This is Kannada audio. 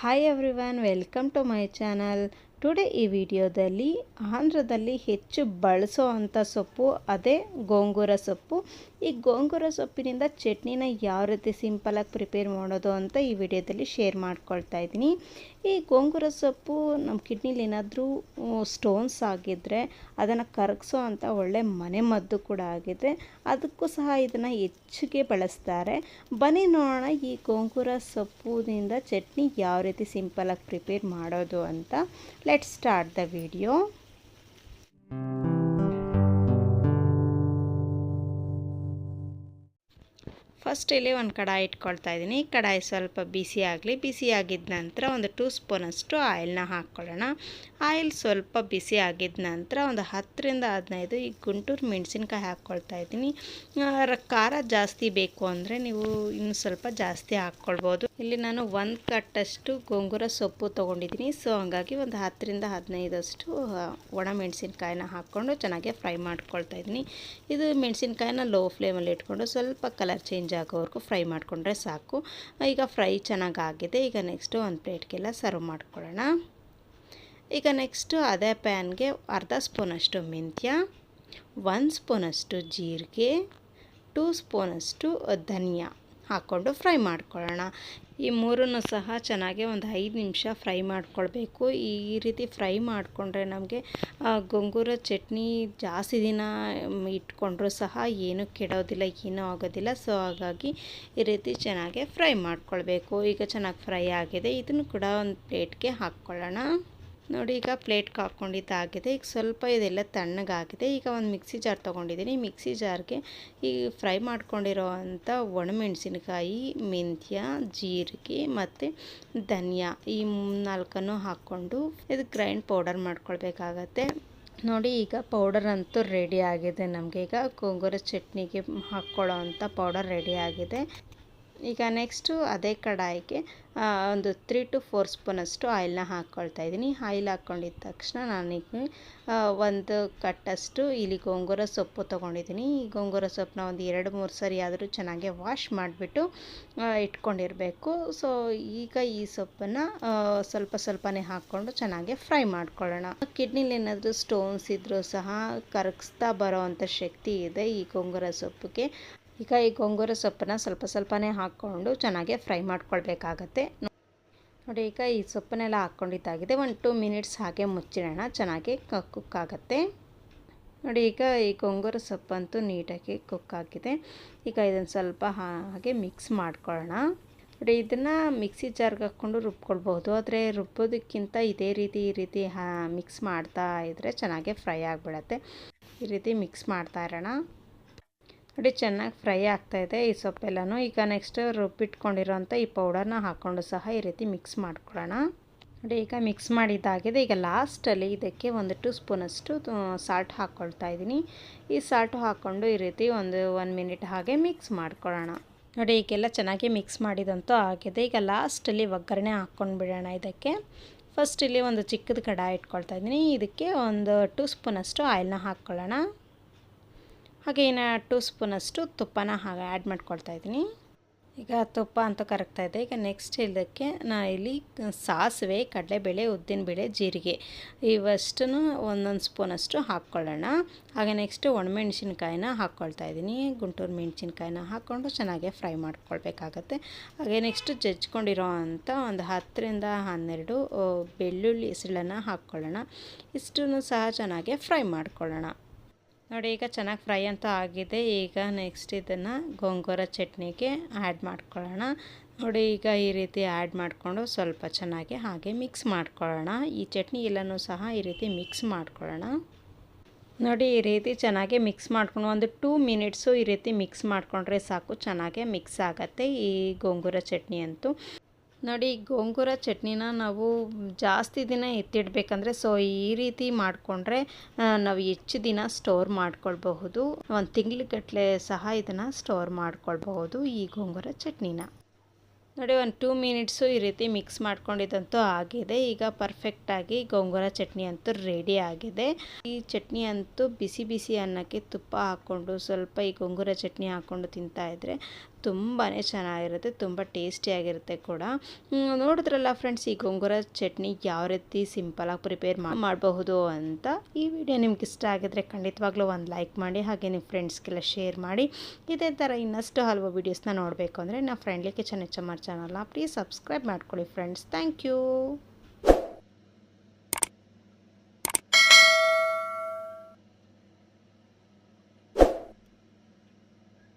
Hi everyone welcome to my channel today ಈ ವಿಡಿಯೋದಲ್ಲಿ ಆಂಧ್ರದಲ್ಲಿ ಹೆಚ್ಚು ಬಳಸೋ ಅಂಥ ಸೊಪ್ಪು, ಅದೇ ಗೋಂಗೂರ ಸೊಪ್ಪು. ಈ ಗೋಂಗೂರ ಸೊಪ್ಪಿನಿಂದ ಚಟ್ನಿನ ಯಾವ ರೀತಿ ಸಿಂಪಲಾಗಿ ಪ್ರಿಪೇರ್ ಮಾಡೋದು ಅಂತ ಈ ವಿಡಿಯೋದಲ್ಲಿ ಶೇರ್ ಮಾಡ್ಕೊಳ್ತಾ ಇದ್ದೀನಿ. ಈ ಗೋಂಗೂರ ಸೊಪ್ಪು ನಮ್ಮ ಕಿಡ್ನಿಲಿ ಏನಾದರೂ ಸ್ಟೋನ್ಸ್ ಆಗಿದ್ದರೆ ಅದನ್ನು ಕರಗಿಸೋ ಅಂಥ ಒಳ್ಳೆ ಮನೆ ಮದ್ದು ಕೂಡ ಆಗಿದೆ ಅದಕ್ಕೂ ಸಹ ಇದನ್ನು ಹೆಚ್ಚಿಗೆ ಬಳಸ್ತಾರೆ. ಬನ್ನಿ ನೋಡೋಣ ಈ ಗೋಂಗೂರ ಸೊಪ್ಪಿನಿಂದ ಚಟ್ನಿ ಯಾವ ರೀತಿ ಸಿಂಪಲಾಗಿ ಪ್ರಿಪೇರ್ ಮಾಡೋದು ಅಂತ. Let start the video first ಇಲ್ಲಿ ಒಂದು ಕಡಾಯಿ ಇಟ್ಕೊಳ್ತಾ ಇದ್ದೀನಿ. ಕಡಾಯಿ ಸ್ವಲ್ಪ ಬಿಸಿ ಆಗಲಿ, ಬಿಸಿ ಆಗಿದ ನಂತರ ಒಂದು ಟೂ ಸ್ಪೂನಷ್ಟು ಆಯಿಲ್ನ ಹಾಕ್ಕೊಳ್ಳೋಣ ಆಯಿಲ್ ಸ್ವಲ್ಪ ಬಿಸಿ ಆಗಿದ ನಂತರ ಒಂದು ಹತ್ತರಿಂದ ಹದಿನೈದು ಈ ಗುಂಟೂರು ಮೆಣಸಿನ್ಕಾಯಿ ಹಾಕ್ಕೊಳ್ತಾ ಇದ್ದೀನಿ. ಖಾರ ಜಾಸ್ತಿ ಬೇಕು ಅಂದರೆ ನೀವು ಇನ್ನು ಸ್ವಲ್ಪ ಜಾಸ್ತಿ ಹಾಕ್ಕೊಳ್ಬೋದು ಇಲ್ಲಿ ನಾನು ಒಂದು ಕಟ್ಟಷ್ಟು ಗೊಂಗುರ ಸೊಪ್ಪು ತೊಗೊಂಡಿದ್ದೀನಿ. ಸೊ, ಹಂಗಾಗಿ ಒಂದು ಹತ್ತರಿಂದ ಹದಿನೈದಷ್ಟು ಒಣ ಮೆಣಸಿನ್ಕಾಯಿನ ಹಾಕ್ಕೊಂಡು ಚೆನ್ನಾಗಿ ಫ್ರೈ ಮಾಡ್ಕೊಳ್ತಾ ಇದ್ದೀನಿ. ಇದು ಮೆಣಸಿನ್ಕಾಯಿನ ಲೋ ಫ್ಲೇಮಲ್ಲಿ ಇಟ್ಕೊಂಡು ಸ್ವಲ್ಪ ಕಲರ್ ಚೇಂಜ್ ಆಗೋವರೆಗೂ ಫ್ರೈ ಮಾಡಿಕೊಂಡ್ರೆ ಸಾಕು. ಈಗ ಫ್ರೈ ಚೆನ್ನಾಗಾಗಿದೆ. ಈಗ ನೆಕ್ಸ್ಟು ಒಂದು ಪ್ಲೇಟ್ಗೆಲ್ಲ ಸರ್ವ್ ಮಾಡ್ಕೊಳ್ಳೋಣ. ಈಗ ನೆಕ್ಸ್ಟು ಅದೇ ಪ್ಯಾನ್ಗೆ ಅರ್ಧ ಸ್ಪೂನಷ್ಟು ಮೆಂತ್ಯ ಒನ್ ಸ್ಪೂನಷ್ಟು ಜೀರಿಗೆ ಟೂ ಸ್ಪೂನಷ್ಟು ಧನಿಯಾ ಹಾಕ್ಕೊಂಡು ಫ್ರೈ ಮಾಡ್ಕೊಳ್ಳೋಣ. ಈ ಮೂರನ್ನು ಸಹ ಚೆನ್ನಾಗಿ ಒಂದು ಐದು ನಿಮಿಷ ಫ್ರೈ ಮಾಡ್ಕೊಳ್ಬೇಕು. ಈ ರೀತಿ ಫ್ರೈ ಮಾಡಿಕೊಂಡ್ರೆ ನಮಗೆ ಗೊಂಗೂರ ಚಟ್ನಿ ಜಾಸ್ತಿ ದಿನ ಇಟ್ಕೊಂಡ್ರೂ ಸಹ ಏನೂ ಕೆಡೋದಿಲ್ಲ, ಏನೂ ಆಗೋದಿಲ್ಲ. ಸೊ, ಹಾಗಾಗಿ ಈ ರೀತಿ ಚೆನ್ನಾಗಿ ಫ್ರೈ ಮಾಡ್ಕೊಳ್ಬೇಕು. ಈಗ ಚೆನ್ನಾಗಿ ಫ್ರೈ ಆಗಿದೆ. ಇದನ್ನು ಕೂಡ ಒಂದು ಪ್ಲೇಟ್ಗೆ ಹಾಕ್ಕೊಳ್ಳೋಣ. ನೋಡಿ, ಈಗ ಪ್ಲೇಟ್ಗೆ ಹಾಕ್ಕೊಂಡಿದ್ದಾಗಿದೆ ಈಗ ಸ್ವಲ್ಪ ಇದೆಲ್ಲ ತಣ್ಣಗಾಗಿದೆ. ಈಗ ಒಂದು ಮಿಕ್ಸಿ ಜಾರ್ ತೊಗೊಂಡಿದ್ದೀನಿ. ಮಿಕ್ಸಿ ಜಾರ್ಗೆ ಈ ಫ್ರೈ ಮಾಡ್ಕೊಂಡಿರೋ ಅಂಥ ಒಣಮೆಣಸಿನ್ಕಾಯಿ, ಮೆಂತ್ಯ, ಜೀರಿಗೆ ಮತ್ತು ಧನಿಯಾ ಈ ನಾಲ್ಕನ್ನು ಹಾಕ್ಕೊಂಡು ಇದು ಗ್ರೈಂಡ್ ಪೌಡರ್ ಮಾಡ್ಕೊಳ್ಬೇಕಾಗತ್ತೆ. ನೋಡಿ, ಈಗ ಪೌಡರ್ ಅಂತೂ ರೆಡಿ ಆಗಿದೆ ನಮಗೆ. ಈಗ ಕೊಂಗೂರ ಚಟ್ನಿಗೆ ಹಾಕ್ಕೊಳ್ಳೋ ಅಂಥ ಪೌಡರ್ ರೆಡಿ ಆಗಿದೆ. ಈಗ ನೆಕ್ಸ್ಟು ಅದೇ ಕಡಾಯಿಗೆ ಒಂದು ತ್ರೀ ಟು ಫೋರ್ ಸ್ಪೂನಷ್ಟು ಆಯಿಲ್ನ ಹಾಕ್ಕೊಳ್ತಾ ಇದ್ದೀನಿ. ಆಯಿಲ್ ಹಾಕ್ಕೊಂಡಿದ್ದ ತಕ್ಷಣ ನಾನೀಗ ಒಂದು ಕಟ್ಟಷ್ಟು ಇಲ್ಲಿ ಗೋಂಗೂರ ಸೊಪ್ಪು ತೊಗೊಂಡಿದ್ದೀನಿ. ಈ ಗೋಂಗೂರ ಸೊಪ್ಪನ್ನ ಒಂದು ಎರಡು, ಮೂರು ಸರಿ ಆದರೂ ಚೆನ್ನಾಗಿ ವಾಶ್ ಮಾಡಿಬಿಟ್ಟು ಇಟ್ಕೊಂಡಿರಬೇಕು. ಸೊ ಈಗ ಈ ಸೊಪ್ಪನ್ನು ಸ್ವಲ್ಪ ಸ್ವಲ್ಪನೇ ಹಾಕ್ಕೊಂಡು ಚೆನ್ನಾಗಿ ಫ್ರೈ ಮಾಡ್ಕೊಳ್ಳೋಣ. ಕಿಡ್ನಿಲಿ ಏನಾದರೂ ಸ್ಟೋನ್ಸ್ ಇದ್ದರೂ ಸಹ ಕರಗಿಸ್ತಾ ಬರೋವಂಥ ಶಕ್ತಿ ಇದೆ ಈ ಗೋಂಗೂರ ಸೊಪ್ಪಿಗೆ. ಈಗ ಈ ಗೊಂಗೂರ ಸೊಪ್ಪನ್ನ ಸ್ವಲ್ಪ ಸ್ವಲ್ಪನೇ ಹಾಕ್ಕೊಂಡು ಚೆನ್ನಾಗಿ ಫ್ರೈ ಮಾಡ್ಕೊಳ್ಬೇಕಾಗತ್ತೆ. ನೋಡಿ, ಈಗ ಈ ಸೊಪ್ಪನ್ನೆಲ್ಲ ಹಾಕ್ಕೊಂಡಿದ್ದಾಗಿದೆ. ಒಂದು ಟೂ ಮಿನಿಟ್ಸ್ ಹಾಗೆ ಮುಚ್ಚಿಡೋಣ, ಚೆನ್ನಾಗಿ ಕುಕ್ ಆಗುತ್ತೆ. ನೋಡಿ, ಈಗ ಈ ಗೊಂಗೂರ ಸೊಪ್ಪಂತೂ ನೀಟಾಗಿ ಕುಕ್ ಆಗಿದೆ. ಈಗ ಇದನ್ನು ಸ್ವಲ್ಪ ಹಾಗೆ ಮಿಕ್ಸ್ ಮಾಡ್ಕೊಳ್ಳೋಣ. ನೋಡಿ, ಇದನ್ನು ಮಿಕ್ಸಿ ಜಾರ್ಗೆ ಹಾಕ್ಕೊಂಡು ರುಬ್ಕೊಳ್ಬೋದು ಆದರೆ ರುಬ್ಬೋದಕ್ಕಿಂತ ಇದೇ ರೀತಿ, ಈ ರೀತಿ ಮಿಕ್ಸ್ ಮಾಡ್ತಾ ಇದ್ದರೆ ಚೆನ್ನಾಗಿ ಫ್ರೈ ಆಗಿಬಿಡತ್ತೆ. ಈ ರೀತಿ ಮಿಕ್ಸ್ ಮಾಡ್ತಾ ಇರೋಣ. ನೋಡಿ, ಚೆನ್ನಾಗಿ ಫ್ರೈ ಆಗ್ತಾಯಿದೆ ಈ ಸೊಪ್ಪೆಲ್ಲನೂ. ಈಗ ನೆಕ್ಸ್ಟ್ ರುಬ್ಬಿಟ್ಕೊಂಡಿರೋಂಥ ಈ ಪೌಡರ್ನ ಹಾಕ್ಕೊಂಡು ಸಹ ಈ ರೀತಿ ಮಿಕ್ಸ್ ಮಾಡ್ಕೊಳ್ಳೋಣ. ನೋಡಿ, ಈಗ ಮಿಕ್ಸ್ ಮಾಡಿದ್ದಾಗಿದೆ. ಈಗ ಲಾಸ್ಟಲ್ಲಿ ಇದಕ್ಕೆ ಒಂದು ಟೂ ಸ್ಪೂನಷ್ಟು ಸಾಲ್ಟ್ ಹಾಕ್ಕೊಳ್ತಾ ಇದ್ದೀನಿ. ಈ ಸಾಲ್ಟು ಹಾಕ್ಕೊಂಡು ಈ ರೀತಿ ಒಂದು ಒನ್ ಮಿನಿಟ್ ಹಾಗೆ ಮಿಕ್ಸ್ ಮಾಡ್ಕೊಳ್ಳೋಣ. ನೋಡಿ, ಈಗೆಲ್ಲ ಚೆನ್ನಾಗಿ ಮಿಕ್ಸ್ ಮಾಡಿದಂತೂ ಆಗಿದೆ. ಈಗ ಲಾಸ್ಟಲ್ಲಿ ಒಗ್ಗರಣೆ ಹಾಕ್ಕೊಂಡು ಬಿಡೋಣ ಇದಕ್ಕೆ. ಫಸ್ಟ್ ಇಲ್ಲಿ ಒಂದು ಚಿಕ್ಕದ ಕಡಾಯಿ ಇಟ್ಕೊಳ್ತಾ ಇದ್ದೀನಿ. ಇದಕ್ಕೆ ಒಂದು ಟೂ ಸ್ಪೂನಷ್ಟು ಆಯಿಲ್ನ ಹಾಕ್ಕೊಳ್ಳೋಣ. ಹಾಗೆ ಇನ್ನು ಟೂ ಸ್ಪೂನಷ್ಟು ತುಪ್ಪನ ಹಾಗೆ ಆ್ಯಡ್ ಮಾಡ್ಕೊಳ್ತಾ ಇದ್ದೀನಿ. ಈಗ ತುಪ್ಪ ಅಂತ ಕರಗ್ತಾ ಇದೆ. ಈಗ ನೆಕ್ಸ್ಟ್ ಇದಕ್ಕೆ ನಾ ಇಲ್ಲಿ ಸಾಸಿವೆ, ಕಡಲೆಬೇಳೆ, ಉದ್ದಿನಬೇಳೆ, ಜೀರಿಗೆ ಇವಷ್ಟನ್ನು ಒಂದೊಂದು ಸ್ಪೂನಷ್ಟು ಹಾಕ್ಕೊಳ್ಳೋಣ. ಹಾಗೆ ನೆಕ್ಸ್ಟು ಒಣಮೆಣ್ಸಿನ್ಕಾಯಿನ ಹಾಕ್ಕೊಳ್ತಾ ಇದ್ದೀನಿ. ಗುಂಟೂರು ಮೆಣಸಿನ್ಕಾಯಿನ ಹಾಕ್ಕೊಂಡು ಚೆನ್ನಾಗೆ ಫ್ರೈ ಮಾಡ್ಕೊಳ್ಬೇಕಾಗತ್ತೆ. ಹಾಗೆ ನೆಕ್ಸ್ಟು ಜಜ್ಕೊಂಡಿರೋ ಅಂಥ ಒಂದು ಹತ್ತರಿಂದ ಹನ್ನೆರಡು ಬೆಳ್ಳುಳ್ಳಿ ಸಿಳನ್ನು ಹಾಕ್ಕೊಳ್ಳೋಣ. ಇಷ್ಟನ್ನು ಸಹ ಚೆನ್ನಾಗೆ ಫ್ರೈ ಮಾಡ್ಕೊಳ್ಳೋಣ. ನೋಡಿ, ಈಗ ಚೆನ್ನಾಗಿ ಫ್ರೈ ಅಂತ ಆಗಿದೆ. ಈಗ ನೆಕ್ಸ್ಟ್ ಇದನ್ನು ಗೋಂಗೂರ ಚಟ್ನಿಗೆ ಆ್ಯಡ್ ಮಾಡ್ಕೊಳ್ಳೋಣ. ನೋಡಿ, ಈಗ ಈ ರೀತಿ ಆ್ಯಡ್ ಮಾಡಿಕೊಂಡು ಸ್ವಲ್ಪ ಚೆನ್ನಾಗಿ ಹಾಗೆ ಮಿಕ್ಸ್ ಮಾಡ್ಕೊಳ್ಳೋಣ. ಈ ಚಟ್ನಿ ಎಲ್ಲನೂ ಸಹ ಈ ರೀತಿ ಮಿಕ್ಸ್ ಮಾಡ್ಕೊಳ್ಳೋಣ. ನೋಡಿ, ಈ ರೀತಿ ಚೆನ್ನಾಗಿ ಮಿಕ್ಸ್ ಮಾಡ್ಕೊಂಡು ಒಂದು ಟೂ ಮಿನಿಟ್ಸು ಈ ರೀತಿ ಮಿಕ್ಸ್ ಮಾಡಿಕೊಂಡ್ರೆ ಸಾಕು. ಚೆನ್ನಾಗೆ ಮಿಕ್ಸ್ ಆಗುತ್ತೆ ಈ ಗೋಂಗೂರ ಚಟ್ನಿ ಅಂತೂ. ನೋಡಿ, ಗೋಂಗೂರ ಚಟ್ನಿನ ನಾವು ಜಾಸ್ತಿ ದಿನ ಎತ್ತಿಡಬೇಕಂದ್ರೆ ಸೊ ಈ ರೀತಿ ಮಾಡಿಕೊಂಡ್ರೆ ನಾವು ಹೆಚ್ಚು ದಿನ ಸ್ಟೋರ್ ಮಾಡ್ಕೊಳ್ಬಹುದು. ಒಂದು ತಿಂಗ್ಳುಗಟ್ಟಲೆ ಸಹ ಇದನ್ನು ಸ್ಟೋರ್ ಮಾಡ್ಕೊಳ್ಬಹುದು ಈ ಗೋಂಗೂರ ಚಟ್ನಿನ. ನೋಡಿ, ಒಂದು ಟೂ ಮಿನಿಟ್ಸು ಈ ರೀತಿ ಮಿಕ್ಸ್ ಮಾಡ್ಕೊಂಡಿದ್ದಂತೂ ಆಗಿದೆ. ಈಗ ಪರ್ಫೆಕ್ಟಾಗಿ ಗೋಂಗೂರ ಚಟ್ನಿ ಅಂತೂ ರೆಡಿ ಆಗಿದೆ. ಈ ಚಟ್ನಿ ಅಂತೂ ಬಿಸಿ ಬಿಸಿ ಅನ್ನಕ್ಕೆ ತುಪ್ಪ ಹಾಕ್ಕೊಂಡು, ಸ್ವಲ್ಪ ಈ ಗೋಂಗೂರ ಚಟ್ನಿ ಹಾಕ್ಕೊಂಡು ತಿಂತಾ ಇದ್ರೆ ತುಂಬಾ ಚೆನ್ನಾಗಿರುತ್ತೆ, ತುಂಬ ಟೇಸ್ಟಿಯಾಗಿರುತ್ತೆ ಕೂಡ. ನೋಡಿದ್ರಲ್ಲ ಫ್ರೆಂಡ್ಸ್ ಈ ಗೊಂಗೂರ ಚಟ್ನಿ ಯಾವ ರೀತಿ ಸಿಂಪಲಾಗಿ ಪ್ರಿಪೇರ್ ಮಾಡಬಹುದು ಅಂತ ಈ ವಿಡಿಯೋ ನಿಮ್ಗೆ ಇಷ್ಟ ಆಗಿದ್ರೆ ಖಂಡಿತವಾಗ್ಲೂ ಒಂದು ಲೈಕ್ ಮಾಡಿ, ಹಾಗೆ ನಿಮ್ಮ ಫ್ರೆಂಡ್ಸ್ಗೆಲ್ಲ ಶೇರ್ ಮಾಡಿ. ಇದೇ ಥರ ಇನ್ನಷ್ಟು ಹಲವು ವೀಡಿಯೋಸ್ನ ನೋಡಬೇಕು ಅಂದರೆ ನಾವು ಫ್ರೆಂಡ್ಲಿ ಕಿಚನ್ ಎಚ್ ಚಾನಲ್ನ ಪ್ಲೀಸ್ ಸಬ್ಸ್ಕ್ರೈಬ್ ಮಾಡ್ಕೊಳ್ಳಿ ಫ್ರೆಂಡ್ಸ್ ಥ್ಯಾಂಕ್ ಯು